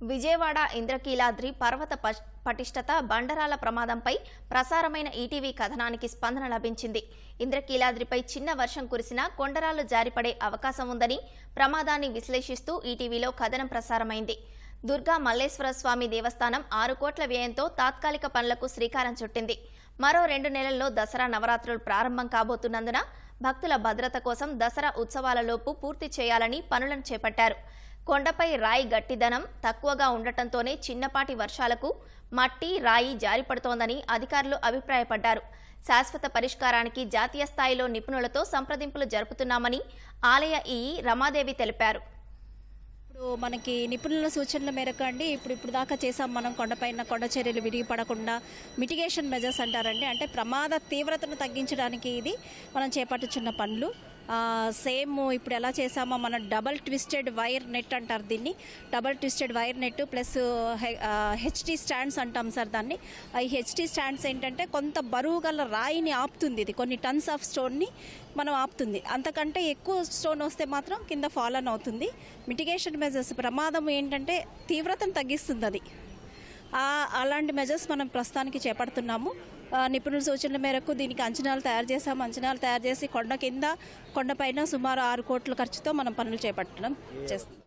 విజయవాడ ఇంద్రకీలాద్రి పర్వత పటిష్టత బండరాల ప్రమాదంపై ప్రసారమైన ఈటీవీ కథనానికి స్పందన లభించింది. ఇంద్రకీలాద్రిపై చిన్న వర్షం కురిసినా కొండరాలు జారిపడే అవకాశం ఉందని ప్రమాదాన్ని విశ్లేషిస్తూ ఈటీవీలో కథనం ప్రసారమైంది. దుర్గా మల్లేశ్వర స్వామి దేవస్థానం ఆరు కోట్ల వ్యయంతో తాత్కాలిక పనులకు శ్రీకారం చుట్టింది. మరో రెండు నెలల్లో దసరా నవరాత్రులు ప్రారంభం కాబోతున్నందున భక్తుల భద్రత కోసం దసరా ఉత్సవాలలోపు పూర్తి చేయాలని పనులను చేపట్టారు. కొండపై రాయి గట్టిదనం తక్కువగా ఉండటంతోనే చిన్నపాటి వర్షాలకు మట్టి రాయి జారిపడుతోందని అధికారులు అభిప్రాయపడ్డారు. శాశ్వత పరిష్కారానికి జాతీయ స్థాయిలో నిపుణులతో సంప్రదింపులు జరుపుతున్నామని ఆలయ ఈఈ రమాదేవి తెలిపారు. ఇప్పుడు మనకి నిపుణుల సూచనల మేరకు అండి ఇప్పుడు ఇప్పుడు దాకా చేసాం మనం కొండపైన కొండ చర్యలు విరిగిపడకుండా మిటిగేషన్ మెజర్స్ అంటారండి. అంటే ప్రమాద తీవ్రతను తగ్గించడానికి ఇది మనం చేపట్టుచున్న పనులు. సేమ్ ఇప్పుడు ఎలా చేసామో మన డబల్ ట్విస్టెడ్ వైర్ నెట్ అంటారు దీన్ని. Double twisted wire net plus HT stands అంటాం సార్ దాన్ని. ఈ హెచ్టి స్టాండ్స్ ఏంటంటే కొంత బరువు గల రాయిని ఆపుతుంది ఇది. కొన్ని టన్స్ ఆఫ్ స్టోన్ని మనం ఆపుతుంది. అంతకంటే ఎక్కువ స్టోన్ వస్తే మాత్రం కింద ఫాలన్ అవుతుంది. మిటిగేషన్ మెజర్స్ ప్రమాదం ఏంటంటే తీవ్రతను తగ్గిస్తుంది అది. అలాంటి మెజర్స్ మనం ప్రస్తుతానికి చేపడుతున్నాము. నిపుణుల సూచనల మేరకు దీనికి అంచనాలు తయారు చేసాము అంచనాలు తయారు చేసి కొండ కింద కొండపైన సుమారు ఆరు కోట్ల ఖర్చుతో మనం పనులు చేపట్టడం చేస్తున్నాం.